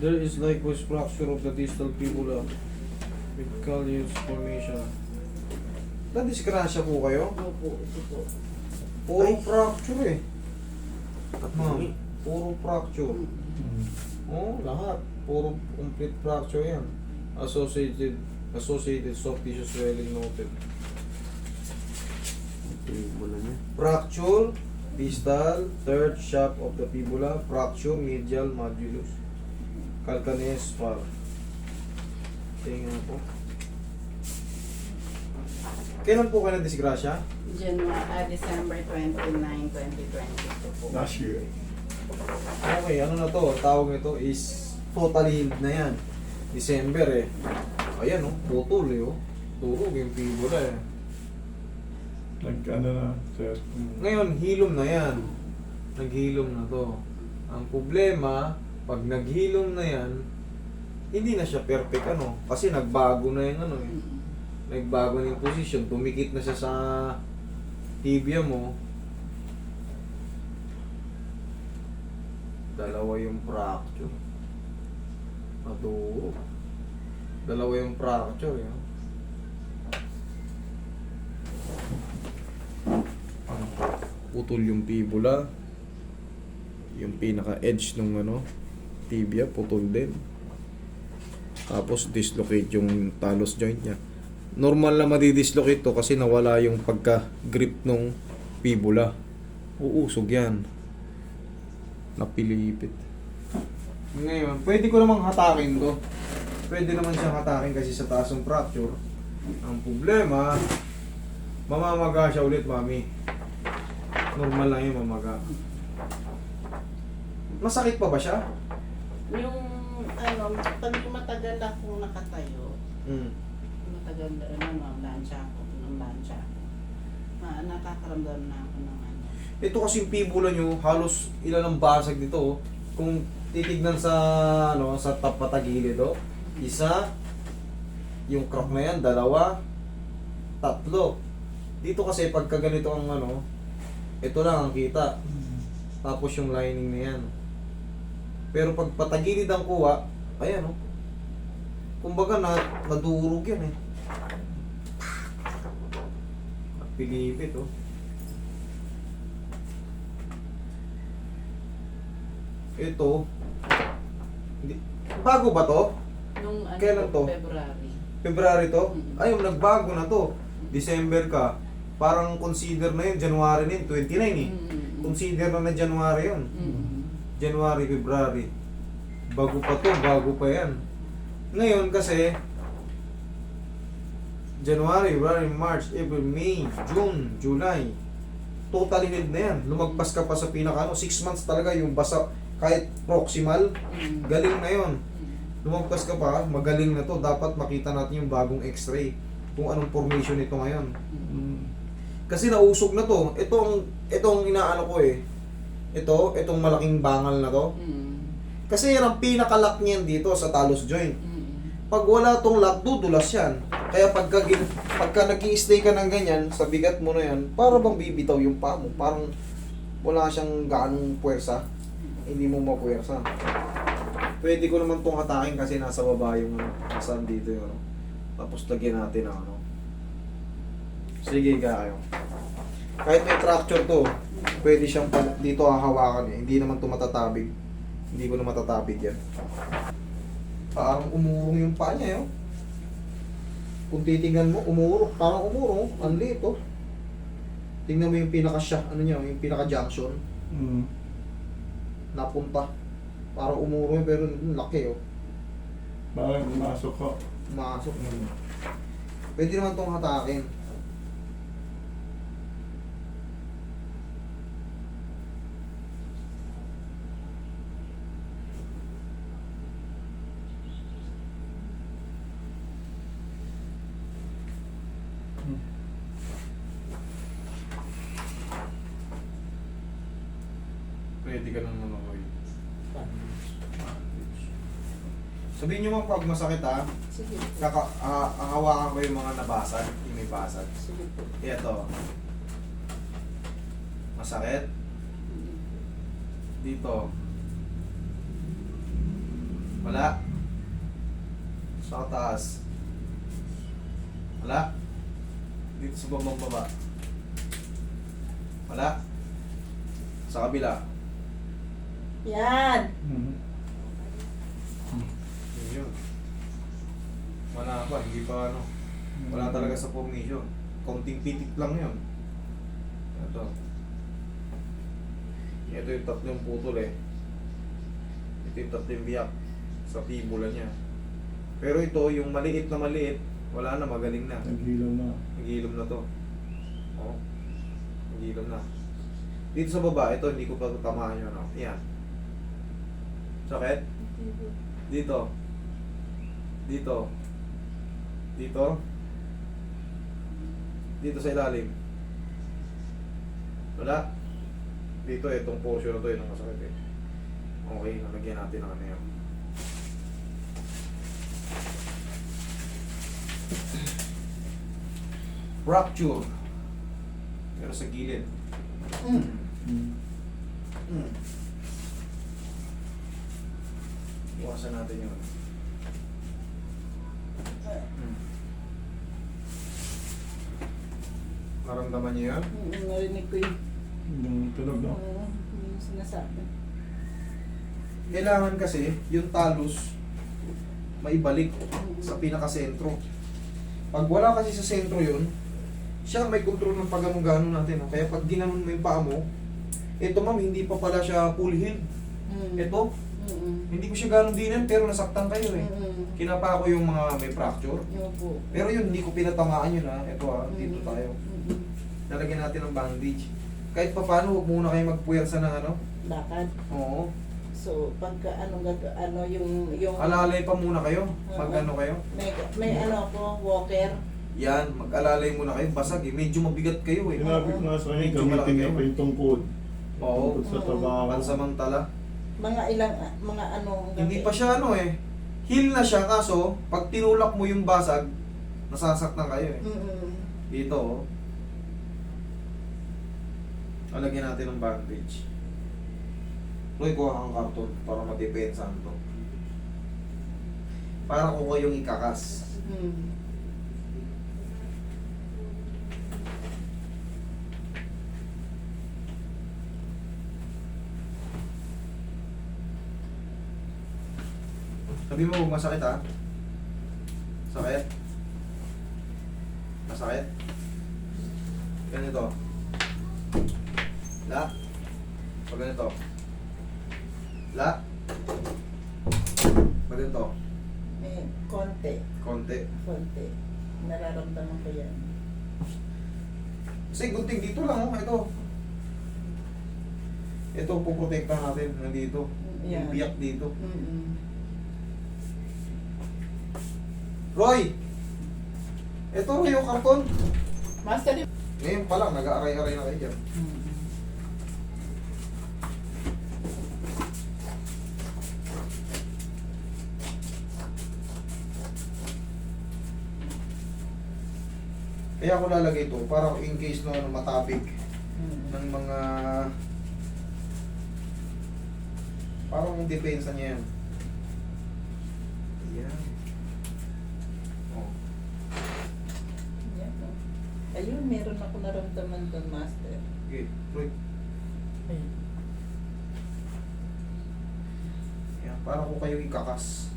There is likewise fracture of the distal fibula with callus formation. Nadisgrasya po kayo? Opo, ito po. Puro Ay. fracture eh. Ma'am, Tatlo. puro fracture. Oo, lahat. Puro complete fracture yan. Associated associated soft tissue swelling noted. Fibula niya. Fracture, distal, third shaft of the fibula, fracture, medial, modulus. Calcaneus spar. Tingnan po. Kailan po kayo na-disgrasya? January, ah, December 29, 2022 po. Last year. Okay, ano na to? Tawag nito is totally healed na yan. December eh. Ayan oh, putol eh oh. Durog yung fibula eh. Nag-ano na, sir. Ngayon, hilom na yan. Naghilom na to. Ang problema, pag naghilom na yan, hindi na siya perfect ano. Kasi nagbago na yung ano eh. Mm. Nagbago na yung position. Tumikit na siya sa tibia mo. Dalawa yung fracture. Maduro. Dalawa yung fracture eh. Putol yung fibula. Yung pinaka-edge nung ano, tibia, putol din. Tapos dislocate yung talus joint niya. Normal na madidislocate to kasi nawala yung pagka-grip nung fibula. Uusog yan. Napilipit. Ngayon, pwede ko namang hatakin to. Pwede naman siyang hatakin kasi sa taas ng fracture. Ang problema, mamamaga siya ulit, mami. Normal lang yung mamaga. Masakit pa ba siya? Yung, ano, pag matagal akong nakatayo, Mm. matagal, ano, ma'am, lansya ako, ng lansya ako. Na, nakakaramdam na ako ng ano. Ito kasi yung fibula nyo, halos ilan ang basag dito. oh. Kung titignan sa ano sa top patagilid oh. Isa, yung crack na yan, dalawa, tatlo. Dito kasi pagka ganito ang ano, ito lang ang kita. Tapos yung lining na yan. Pero pag patagilid ang kuha, ayan oh. Kumbaga na nadurog yan eh. Pilipit oh. Ito, hindi, bago ba to? Nung ano, Kailan to? February. February to? Mm. Ay, nagbago na to. December ka. Parang consider na yun, January na yun, 29 eh. Mm. Consider na na January yun. Mm. January, February. Bago pa to, bago pa yan. Ngayon kasi, January, February, March, April, May, June, July. Totally need na yan. Lumagpas ka pa sa pinaka ano, 6 months talaga yung basa, kahit proximal, galing na yon. Lumagpas ka pa, magaling na to. Dapat makita natin yung bagong x-ray. Kung anong formation nito ngayon. Mm. Kasi nausog na to. Itong, itong inaano ko eh. Ito, itong malaking bangal na to. Mm. Kasi yan ang pinakalock niyan dito sa talus joint. Mm. Pag wala tong lock, dudulas yan. Kaya pagka, pagka nag stay ka ng ganyan, sa bigat mo na yan, para bang bibitaw yung paa mo. Parang wala siyang ganong puwersa. Hindi mo mapuwersa. Pwede ko naman tong hatakin kasi nasa baba yung ano, nasa dito yung ano. Tapos lagyan natin ano. Sige ka kayo. Kahit may fracture to, pwede siyang pa- dito hahawakan eh. Hindi naman to matatabig. Hindi ko na matatabig yan. Parang umurong yung paa niya, yun. Kung titingnan mo, umurong. Parang umurong. Ang liit, oh. Tingnan mo yung pinaka-shock, ano niya, yung pinaka-junction. Mm. Napunta. Parang umurong yun, pero ang laki, oh. Parang pumasok ko. Masok mo. Pwede naman tong hatakin. Pwede ka nang manoy. Sabihin nyo mo pag masakit ha, Sige. Kaka, ah, ang hawakan ko yung mga nabasag, yung may basag. Sige po. Ito. Masakit. Dito. Wala. Sa taas. Wala. Dito sa babang baba. Wala. Sa kabila. Yan. Mhm. Yun yun. Wala pa, hindi pa ano. Wala talaga sa formation. Konting pitik lang yun. Ito. Ito yung tatlong putol eh. Ito yung tatlong biyak sa fibula niya. Pero ito, yung maliit na maliit, wala na, magaling na. Naghilaw na. Nagilom na to. Oo. Nagilom na. Dito sa baba, ito hindi ko pa tamaan yun. Ano. Yan. Sakit? Dito. Dito. Dito. Dito sa ilalim. Wala. Dito, itong portion na to, yun ang masakit eh. Okay, nalagyan natin ng ano yun. Fracture. Pero sa gilid. Mm. Mhm. Mm. Iwasan natin yun. Mm. Naramdaman niyo yun? Mm, Narinig ko yung, Yung tunog, no? uh, yung sinasabi. Kailangan kasi yung talus maibalik sa pinakasentro. Pag wala kasi sa sentro yun, siya may control ng pagano-gano natin. No? Kaya pag ginanon mo yung paa mo, ito ma'am, hindi pa pala siya full healed. Mm. Ito, Mm. hindi ko siya ganong dinan pero nasaktan kayo eh. Mm. Kinapa ko yung mga may fracture. Yung po. Pero yun, hindi ko pinatamaan yun ha. Ito ha, dito Mm. tayo. Mm. Lalagyan natin ng bandage. Kahit pa paano, huwag muna kayo magpuwersa ng ano. Lakad. Oo. So, pagka ano, gag, ano yung, yung, Alalay pa muna kayo. Mag Oo. ano kayo. may, may ano ko, walker. Yan, mag-alalay muna kayo. Basag eh. Medyo mabigat kayo eh. Sinabi ko nga sa kanya, Medyo malaki gamitin niya kayo. pa yung tungkod. Oo. tungkod sa Oo. trabaho. Pansamantala. Mga ilang, mga ano, Hindi pa siya ano eh. Heal na siya kaso, pag tinulak mo yung basag, nasasaktan kayo eh. Mm. Dito oh. Lalagyan natin ng bandage. Roy, kuha kang karton para madepensahan to. Para ko kayong ikakas. Mm. Sabi mo huwag masakit ha. Sakit. Masakit. Ganito. La. Pag ganito. La. Pag ganito. May konti, Konti. konti. Nararamdaman ko yan. Kasi gunting dito lang oh. Ito. Ito po protekta natin. Nandito. Yan. Yung biyak dito. Mm-mm. Roy! Ito Roy yung karton. Master, di- Ngayon pa lang, nag-aaray-aray na kayo dyan. Kaya ako lalagay ito para in case no, matabig Mm. ng mga parang depensa niya yan. Ayan. Oh. Yan, oh. Ayun, meron ako naramdaman doon, Master. Okay, Roy. Ayan, para ko kayo ikakas.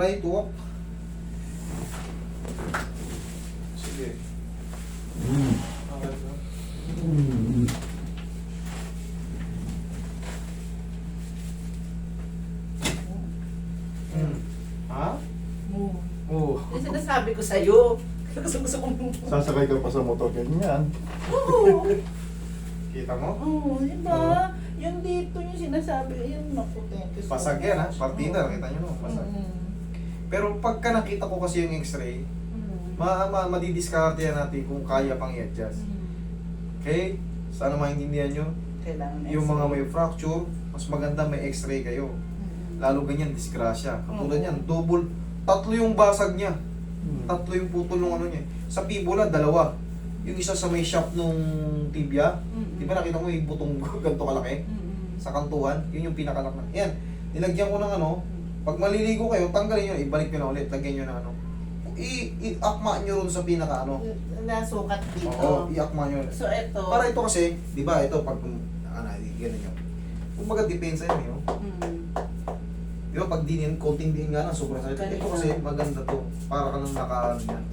Try to walk. Sige. Okay. Hmm. Ha? Oo. Oo. Yung sinasabi ko sa'yo. Gusto gusto kong... Sasakay ka pa sa motor, ganyan. Oo. Kita mo? Oo, yun ba? Yung dito yung sinasabi, yun naku, thank you so Pasag yan ha. Partida, kita nyo no. Pasag. Mm. Pero pagka nakita ko kasi yung x-ray, Mm. ma, ma madidiskarte yan natin kung kaya pang i-adjust. Mm. Okay? Sana maintindihan nyo. Kailangan Yung mga may fracture, mas maganda may x-ray kayo. Mm. Lalo ganyan, disgrasya. Katulad Oo. yan, double, tatlo yung basag niya. Hmm. Tatlo yung putol ng ano niya. Sa fibula, dalawa. Yung isa sa may shop nung tibia, Mm. di ba nakita mo yung butong ganito kalaki? Mm. Sa kantuhan, yun yung pinakalak na. Yan, nilagyan ko ng ano, pag maliligo kayo, tanggalin nyo, ibalik nyo na ulit, lagyan nyo ng ano. I- i-akma nyo ron sa pinaka ano. Nasukat dito. Oo, i-akma nyo. So, ito. Para ito kasi, di ba, ito pag, ano, ganun yun. Kumbaga, depensa yun, yun. Mm. Di ba, pag dinin, konting din nga lang, sobrang sakit. Ito kasi, maganda to. Para ka nang naka, ano yan.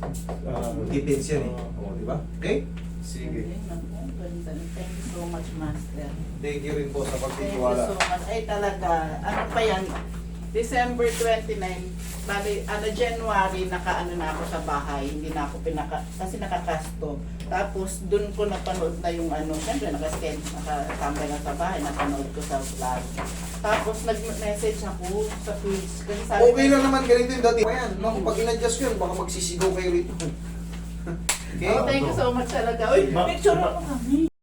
Ah, Depensa yan eh. ah. Oo, di ba? Okay? Sige. Okay, naku, ganda. Thank you so much, Master. Thank you rin po sa Thank you pagtitiwala. so much. Ay talaga, ano pa yan, December 29, bali, ano, January, nakaano na ako sa bahay, hindi na ako pinaka, kasi nakakasto. Tapos, dun ko napanood na yung ano, syempre, nakasked, nakatambay na sa bahay, napanood ko sa vlog. Tapos, nag-message ako sa Twitch. Kasi sabi Okay ko- lang naman, ganito yung dati. Ayan, naku, pag in-adjust ko yun, baka magsisigaw kayo rito. okay? Oh, thank you so much talaga. Uy, picture ako kami.